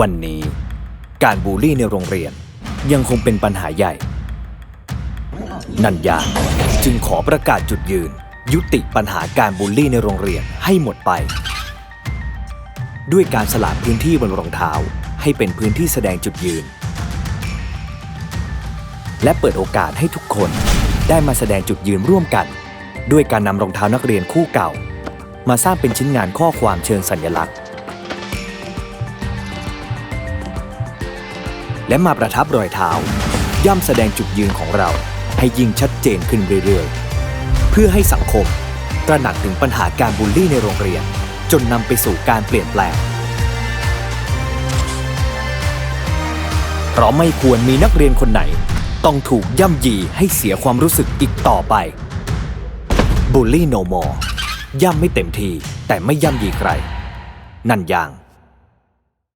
วันนี้การบูลลี่ในโรงเรียนยังคงเป็นปัญหาใหญ่ นันยาจึงขอประกาศจุดยืน ยุติปัญหาการบูลลี่ในโรงเรียนให้หมดไป ด้วยการสละพื้นที่บนรองเท้าให้เป็นพื้นที่แสดงจุดยืน และเปิดโอกาสให้ทุกคนได้มาแสดงจุดยืนร่วมกัน ด้วยการนำรองเท้านักเรียนคู่เก่า มาสร้างเป็นชิ้นงานข้อความเชิงสัญลักษณ์ และมาประทับรอยเท้า ย่ำแสดงจุดยืนของเรา ให้ยิ่งชัดเจนขึ้นเรื่อยๆ เพื่อให้สังคม ตระหนักถึงปัญหาการบูลลี่ในโรงเรียน จนนำไปสู่การเปลี่ยนแปลง เพราะไม่ควรมีนักเรียนคนไหน ต้องถูกย่ำยีให้เสียความรู้สึกอีกต่อไปบูลลี่โนมอย่ำไม่เต็มทีแต่ไม่ย่ำยีใคร นั่นยาง